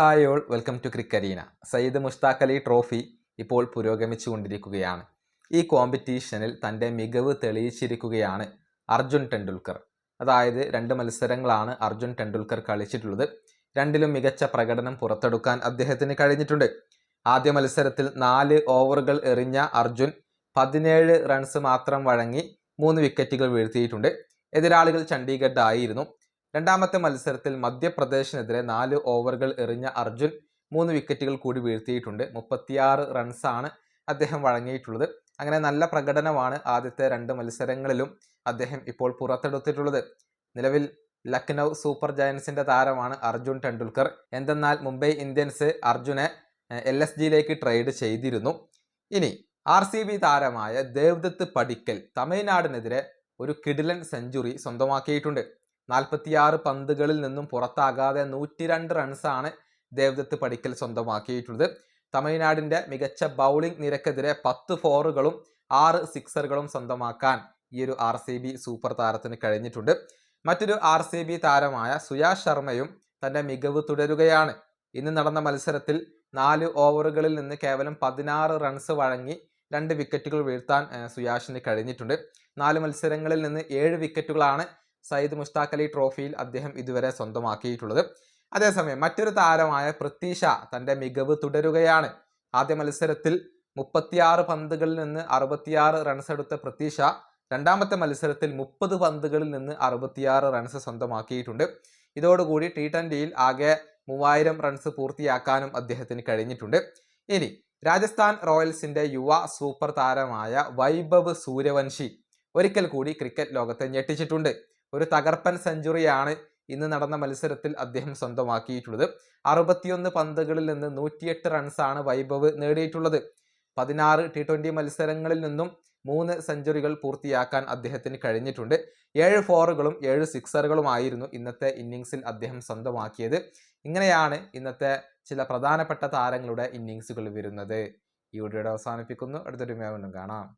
Hi all welcome to Cricarena Syed Mushtaq Ali trophy ഇപ്പോൾ പുരോഗമിച്ചുകൊണ്ടിരിക്കുകയാണ് ഈ കോമ്പറ്റീഷനിൽ തന്റെ മികവ് തെളിയിച്ചിരിക്കുകയാണ് അർജുൻ ടെണ്ടുൽക്കർ. അതായത് രണ്ട് മത്സരങ്ങളാണ് അർജുൻ ടെണ്ടുൽക്കർ കളിച്ചിട്ടുള്ളത്. രണ്ടിലും മികച്ച പ്രകടനം പുറത്തെടുക്കാൻ അദ്ദേഹത്തിന് കഴിഞ്ഞിട്ടുണ്ട്. ആദ്യ മത്സരത്തിൽ നാല് ഓവറുകൾ എറിഞ്ഞ അർജുൻ പതിനേഴ് റൺസ് മാത്രം വഴങ്ങി മൂന്ന് വിക്കറ്റുകൾ വീഴ്ത്തിയിട്ടുണ്ട്. എതിരാളികൾ ചണ്ഡീഗഡ് ആയിരുന്നു. രണ്ടാമത്തെ മത്സരത്തിൽ മധ്യപ്രദേശിനെതിരെ നാല് ഓവറുകൾ എറിഞ്ഞ അർജുൻ മൂന്ന് വിക്കറ്റുകൾ കൂടി വീഴ്ത്തിയിട്ടുണ്ട്. മുപ്പത്തിയാറ് റൺസാണ് അദ്ദേഹം വഴങ്ങിയിട്ടുള്ളത്. അങ്ങനെ നല്ല പ്രകടനമാണ് ആദ്യത്തെ രണ്ട് മത്സരങ്ങളിലും അദ്ദേഹം ഇപ്പോൾ പുറത്തെടുത്തിട്ടുള്ളത്. നിലവിൽ ലക്നൗ സൂപ്പർ ജയൻസിന്റെ താരമാണ് അർജുൻ ടെണ്ടുൽക്കർ. എന്തെന്നാൽ മുംബൈ ഇന്ത്യൻസ് അർജുനെ എൽ എസ് ജിയിലേക്ക് ട്രേഡ് ചെയ്തിരുന്നു. ഇനി ആർ സി ബി താരമായ ദേവ്ദത്ത് പടിക്കൽ തമിഴ്നാടിനെതിരെ ഒരു കിഡിലൻ സെഞ്ചുറി സ്വന്തമാക്കിയിട്ടുണ്ട്. നാൽപ്പത്തിയാറ് പന്തുകളിൽ നിന്നും പുറത്താകാതെ നൂറ്റി രണ്ട് റൺസാണ് ദേവദത്ത് പടിക്കൽ സ്വന്തമാക്കിയിട്ടുള്ളത്. തമിഴ്നാടിന്റെ മികച്ച ബൗളിംഗ് നിരക്കെതിരെ പത്ത് ഫോറുകളും ആറ് സിക്സറുകളും സ്വന്തമാക്കാൻ ഈ ഒരു ആർ സി ബി സൂപ്പർ താരത്തിന് കഴിഞ്ഞിട്ടുണ്ട്. മറ്റൊരു ആർ സി ബി താരമായ സുയാ ശർമ്മയും തന്റെ മികവ് തുടരുകയാണ്. ഇന്ന് നടന്ന മത്സരത്തിൽ നാല് ഓവറുകളിൽ നിന്ന് കേവലം പതിനാറ് റൺസ് വഴങ്ങി രണ്ട് വിക്കറ്റുകൾ വീഴ്ത്താൻ സുയാഷിന് കഴിഞ്ഞിട്ടുണ്ട്. നാല് മത്സരങ്ങളിൽ നിന്ന് ഏഴ് വിക്കറ്റുകളാണ് സയ്യിദ് മുഷ്താഖ് അലി ട്രോഫിയിൽ അദ്ദേഹം ഇതുവരെ സ്വന്തമാക്കിയിട്ടുള്ളത്. അതേസമയം മറ്റൊരു താരമായ പൃഥ്വിഷ തന്റെ മികവ് തുടരുകയാണ്. ആദ്യ മത്സരത്തിൽ മുപ്പത്തിയാറ് പന്തുകളിൽ നിന്ന് അറുപത്തിയാറ് റൺസ് എടുത്ത പ്രത്യീഷ രണ്ടാമത്തെ മത്സരത്തിൽ മുപ്പത് പന്തുകളിൽ നിന്ന് അറുപത്തിയാറ് റൺസ് സ്വന്തമാക്കിയിട്ടുണ്ട്. ഇതോടുകൂടി ടി ട്വന്റിയിൽ ആകെ മൂവായിരം റൺസ് പൂർത്തിയാക്കാനും അദ്ദേഹത്തിന് കഴിഞ്ഞിട്ടുണ്ട്. ഇനി രാജസ്ഥാൻ റോയൽസിന്റെ യുവ സൂപ്പർ താരമായ വൈഭവ് സൂര്യവംശി ഒരിക്കൽ കൂടി ക്രിക്കറ്റ് ലോകത്തെ ഞെട്ടിച്ചിട്ടുണ്ട്. ഒരു തകർപ്പൻ സെഞ്ചുറിയാണ് ഇന്ന് നടന്ന മത്സരത്തിൽ അദ്ദേഹം സ്വന്തമാക്കിയിട്ടുള്ളത്. അറുപത്തിയൊന്ന് പന്തുകളിൽ നിന്ന് നൂറ്റിയെട്ട് റൺസാണ് വൈഭവ് നേടിയിട്ടുള്ളത്. പതിനാറ് ടി ട്വന്റി മത്സരങ്ങളിൽ നിന്നും മൂന്ന് സെഞ്ചുറികൾ പൂർത്തിയാക്കാൻ അദ്ദേഹത്തിന് കഴിഞ്ഞിട്ടുണ്ട്. ഏഴ് ഫോറുകളും ഏഴ് സിക്സറുകളുമായിരുന്നു ഇന്നത്തെ ഇന്നിങ്സിൽ അദ്ദേഹം സ്വന്തമാക്കിയത്. ഇങ്ങനെയാണ് ഇന്നത്തെ ചില പ്രധാനപ്പെട്ട താരങ്ങളുടെ ഇന്നിങ്സുകൾ വരുന്നത്. ഈ വീഡിയോയുടെ അവസാനിപ്പിക്കുന്നു. അടുത്തൊരു വീണ്ടും കാണാം.